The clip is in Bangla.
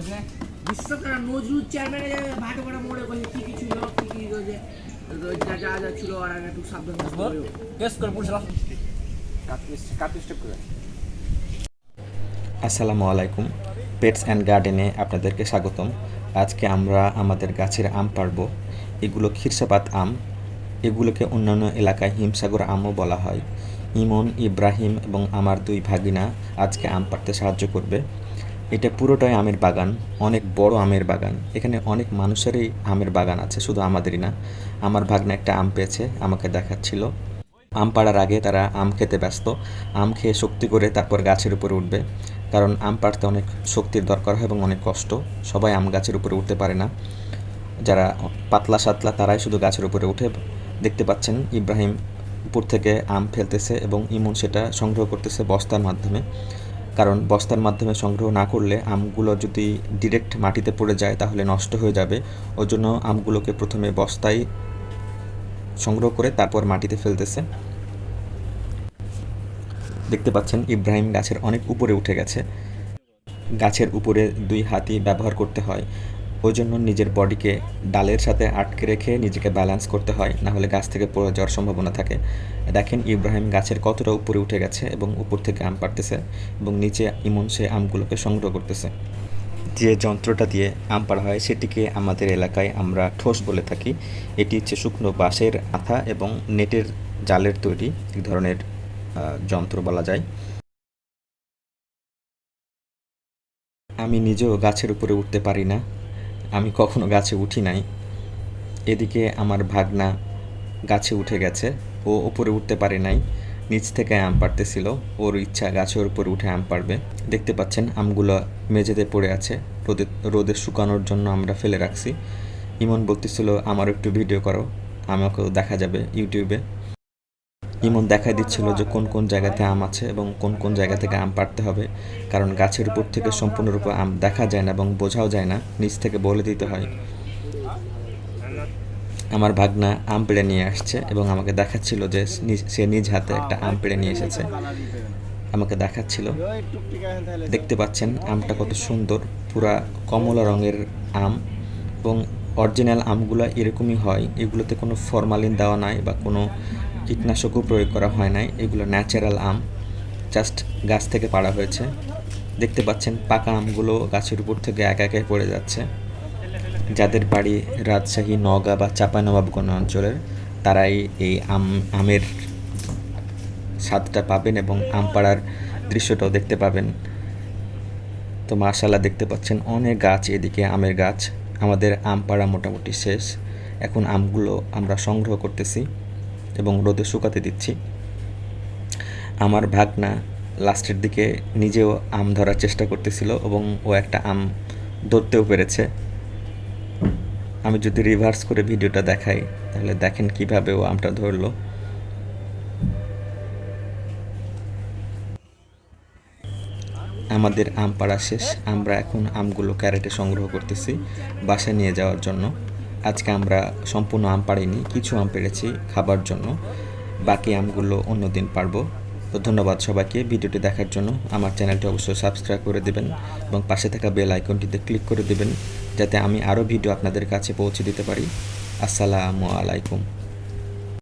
হয়েছে বিশ্বকাপ নজরুল চেয়ারম্যানে ভাটা ভাটা মোড়ে কি কি ছিল কি কি যে যা যা যা ছিল আর একটু সাবধান থাকতে করে পুলিশ লাভ কাট স্টেপ করে আসসালামু আলাইকুম। পেটস অ্যান্ড গার্ডেনে আপনাদেরকে স্বাগতম। আজকে আমরা আমাদের গাছের আম পারব এগুলো খিরসাপাত আম। এগুলোকে অন্যান্য এলাকায় হিমসাগর আমও বলা হয়। ইমন ইব্রাহিম এবং আমার দুই ভাগিনা আজকে আম পাড়তে সাহায্য করবে। এটা পুরোটাই আমের বাগান, অনেক বড় আমের বাগান। এখানে অনেক মানুষেরই আমের বাগান আছে, শুধু আমাদেরই না, আমার ভাগনা একটা আম পেয়েছে, আমাকে দেখাচ্ছিল। আম পাড়ার আগে তারা আম খেতে ব্যস্ত, আম খেয়ে শক্তি করে তারপর গাছের উপরে উঠবে। কারণ আম পাড়তে অনেক শক্তির দরকার হয় এবং অনেক কষ্ট, সবাই আম গাছের উপরে উঠতে পারে না। যারা পাতলা সাতলা তারাই শুধু গাছের উপরে উঠে দেখতে পাচ্ছেন, ইব্রাহিম উপর থেকে আম ফেলতেছে এবং ইমন সেটা সংগ্রহ করতেছে বস্তার মাধ্যমে। কারণ বস্তার মাধ্যমে সংগ্রহ না করলে আমগুলো যদি ডিরেক্ট মাটিতে পড়ে যায়, তাহলে নষ্ট হয়ে যাবে। ওই জন্য আমগুলোকে প্রথমে বস্তায় সংগ্রহ করে তারপর মাটিতে ফেলতেছে। দেখতে পাচ্ছেন, ইব্রাহিম গাছের অনেক উপরে উঠে গেছে। গাছের উপরে দুই হাতি ব্যবহার করতে হয়। ওই জন্য নিজের বডিকে ডালের সাথে আটকে রেখে নিজেকে ব্যালেন্স করতে হয়, না হলে গাছ থেকে পড়ে যাওয়ার সম্ভাবনা থাকে। দেখেন ইব্রাহিম গাছের কতটা উপরে উঠে গেছে এবং উপর থেকে আম পাড়তেছে এবং নিচে ইমন সে আমগুলোকে সংগ্রহ করতেছে। যে যন্ত্রটা দিয়ে আম পাড়া হয়, সেটিকে আমাদের এলাকায় আমরা ঠোস বলে থাকি। এটি হচ্ছে শুকনো বাঁশের আঠা এবং নেটের জালের তৈরি এক ধরনের যন্ত্র বলা যায়। আমি নিজেও গাছের উপরে উঠতে পারি না। আমি কখনো গাছে উঠি নাই। এদিকে আমার ভাগনা গাছে উঠে গেছে। ও উপরে উঠতে পারে নাই। নিচ থেকে আম পাড়তেছিল। ওর ইচ্ছা গাছের উপরে উঠে আম পাড়বে। দেখতে পাচ্ছেন, আমগুলো মেঝেতে পড়ে আছে। রোদে রোদে শুকানোর জন্য আমরা ফেলে রাখছি। ইমন বলতেছিল আমার একটু ভিডিও করো। আমাকেও দেখা যাবে ইউটিউবে। ইমন দেখা দিচ্ছিল যে কোন কোন জায়গাতে আম আছে এবং কোন কোন জায়গা থেকে আম পাড়তে হবে, কারণ গাছের উপর থেকে সম্পূর্ণরূপে আম দেখা যায় না এবং বোঝাও যায় না, নিচ থেকে বলে দিতে হয়। আমার ভাগনা আম পেড়ে নিয়ে আসছে এবং আমাকে দেখাচ্ছিল যে সে নিজ হাতে একটা আম পেড়ে নিয়ে এসেছে। আমাকে দেখাচ্ছিল। দেখতে পাচ্ছেন আমটা কত সুন্দর, পুরা কমলা রঙের আম এবং অরিজিনাল আমগুলো এরকমই হয়। এগুলোতে কোনো ফরমালিন দেওয়া নাই বা কোনো কীটনাশকও প্রয়োগ করা হয় নাই। এগুলো ন্যাচারাল আম জাস্ট গাছ থেকে পাড়া হয়েছে। দেখতে পাচ্ছেন পাকা আমগুলো গাছের উপর থেকে একা একে পড়ে যাচ্ছে। যাদের বাড়ি রাজশাহী, নওগাঁ বা চাঁপানবাবগঞ্জ অঞ্চলের, তারাই এই আম, আমের স্বাদটা পাবেন এবং আম পাড়ার দৃশ্যটাও দেখতে পাবেন। তো মাশাল্লাহ দেখতে পাচ্ছেন অনেক গাছ এদিকে, আমের গাছ। আমাদের আম পাড়া মোটামুটি শেষ। এখন আমগুলো আমরা সংগ্রহ করতেছি। এবং রোদে শুকাতে দিচ্ছি। আমার ভাগনা লাস্টের দিকে নিজেও আম ধরার চেষ্টা করতেছিল এবং ও একটা আম ধরতেও পেরেছে। আমি যদি রিভার্স করে ভিডিওটা দেখাই, তাহলে দেখেন কীভাবে ও আমটা ধরলো। আমাদের আম পাড়া শেষ। আমরা এখন আমগুলো ক্যারেটে সংগ্রহ করতেছি বাসায় নিয়ে যাওয়ার জন্য। আজকে আমরা সম্পূর্ণ আম পাড়িনি, কিছু আম পেড়েছি খাবার জন্য। বাকি আমগুলো অন্য দিন পারব তো ধন্যবাদ সবাইকে ভিডিওটি দেখার জন্য। আমার চ্যানেলটি অবশ্যই সাবস্ক্রাইব করে দেবেন এবং পাশে থাকা বেল আইকনটিতে ক্লিক করে দেবেন, যাতে আমি আরও ভিডিও আপনাদের কাছে পৌঁছে দিতে পারি। আসসালামু আলাইকুম।